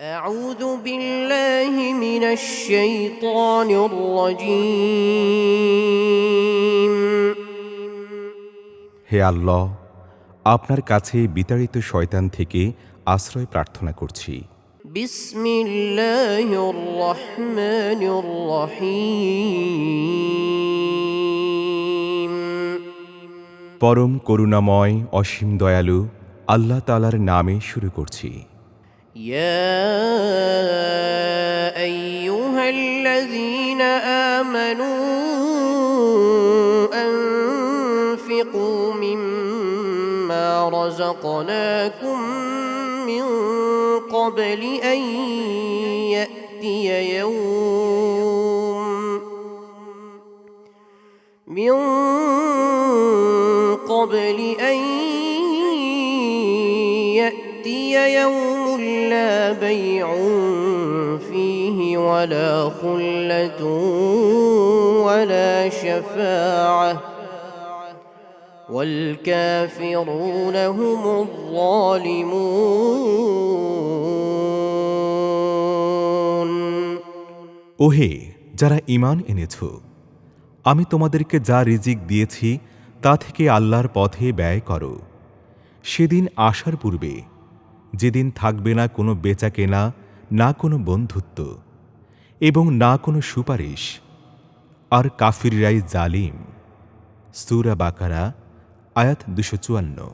أعوذ بالله من الشيطان الرجيم হে আল্লাহ আপনার কাছে বিতাড়িত শয়তান থেকে আশ্রয় প্রার্থনা করছি بسم الله الرحمن الرحيم পরম করুণাময় অসীম দয়ালু আল্লাহ তালার নামে শুরু করছি يا ايها الذين امنوا انفقوا مما رزقناكم من قبل ان ياتي يوم من قبل ان ياتي يأتي يوم لا بيع فيه ولا خلة ولا شفاعة والكافرون هم الظالمون ওহে যারা ঈমান এনেছ আমি তোমাদেরকে যা রিজিক দিয়েছি তা থেকে আল্লাহর পথে ব্যয় করো সেদিন আসার পূর্বে যেদিন থাকবে না কোনো বেচা কেনা না কোনো বন্ধুত্ব এবং না কোনো সুপারিশ। আর কাফিররাই জালিম। সুরা বাকারা, আয়াত দুশো চুয়ান্ন।